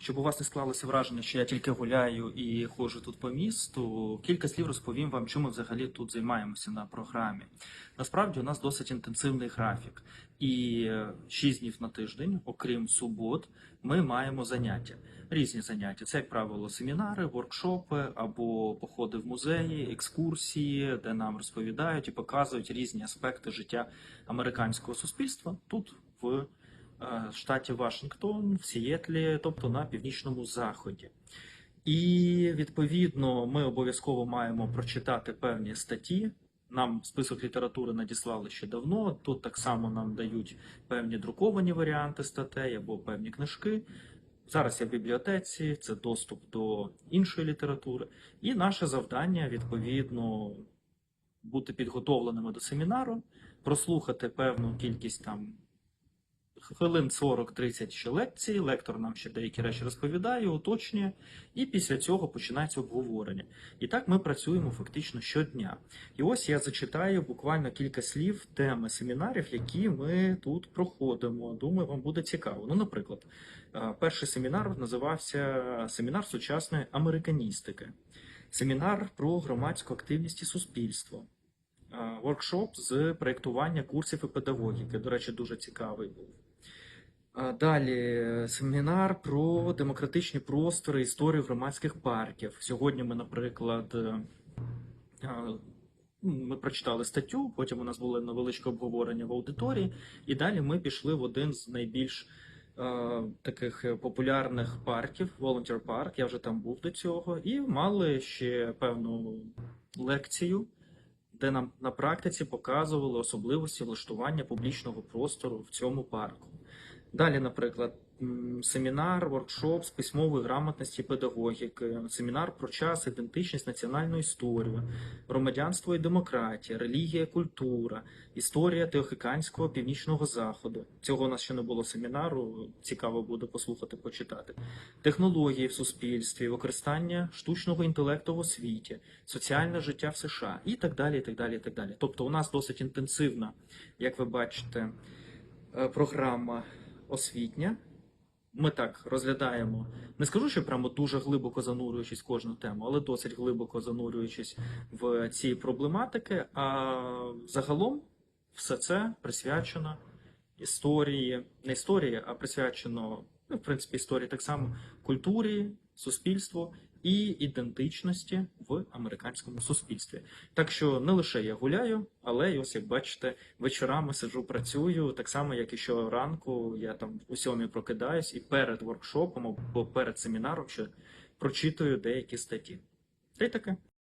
Щоб у вас не склалося враження, що я тільки гуляю і ходжу тут по місту, кілька слів розповім вам, чим ми взагалі тут займаємося на програмі. Насправді у нас досить інтенсивний графік, і 6 днів на тиждень, окрім субот, ми маємо заняття. Різні заняття. Це, як правило, семінари, воркшопи або походи в музеї, екскурсії, де нам розповідають і показують різні аспекти життя американського суспільства тут в е, штаті Вашингтон, в Сієтлі, тобто на північному заході. І відповідно ми обов'язково маємо прочитати певні статті. Нам список літератури надіслали ще давно. Тут так само нам дають певні друковані варіанти статей або певні книжки. Зараз я в бібліотеці, це доступ до іншої літератури. І наше завдання відповідно бути підготовленими до семінару, прослухати певну кількість там хвилин 40-30 ще лекцій. Лектор нам ще деякі речі розповідає, уточнює, і після цього починається обговорення. І так ми працюємо фактично щодня. І ось я зачитаю буквально кілька слів теми семінарів, які ми тут проходимо. Думаю, вам буде цікаво. Ну, наприклад, е, перший семінар називався Семінар сучасної американістики, семінар про громадську активність і суспільство. Е, Воркшоп з проєктування курсів і педагогіки. До речі, дуже цікавий був. Далі е, семінар про демократичні простори, історію громадських парків. Сьогодні ми, наприклад, е, е, ми прочитали статтю, потім у нас було невеличке обговорення в аудиторії, і далі ми пішли в один з найбільш е, таких популярних парків, Volunteer Park, я вже там був до цього, і мали ще певну лекцію, де нам на практиці показували особливості влаштування публічного простору в цьому парку. Далі, наприклад, семінар, воркшоп з письмової грамотності педагогіки, семінар про час, ідентичність, національну історію, громадянство і демократія, релігія, культура, історія Теохиканського північного заходу. Цього у нас ще не було семінару. Цікаво буде послухати, почитати. Технології в суспільстві, використання штучного інтелекту в освіті, соціальне життя в США і так далі. і так далі, і так далі. Тобто, у нас досить інтенсивна, як ви бачите, е, програма освітня. Ми так розглядаємо, не скажу, що прямо дуже глибоко занурюючись в кожну тему, але досить глибоко занурюючись в ці проблематики. А загалом все це присвячено історії, не історії, а присвячено, ну, в принципі, історії так само культурі, суспільству і ідентичності в американському суспільстві. Так що не лише я гуляю, але й ось як бачите, вечорами сиджу, працюю, так само, як і щоранку, я там у сьомі прокидаюсь і перед воркшопом або перед семінаром ще прочитую деякі статті. Та й таке.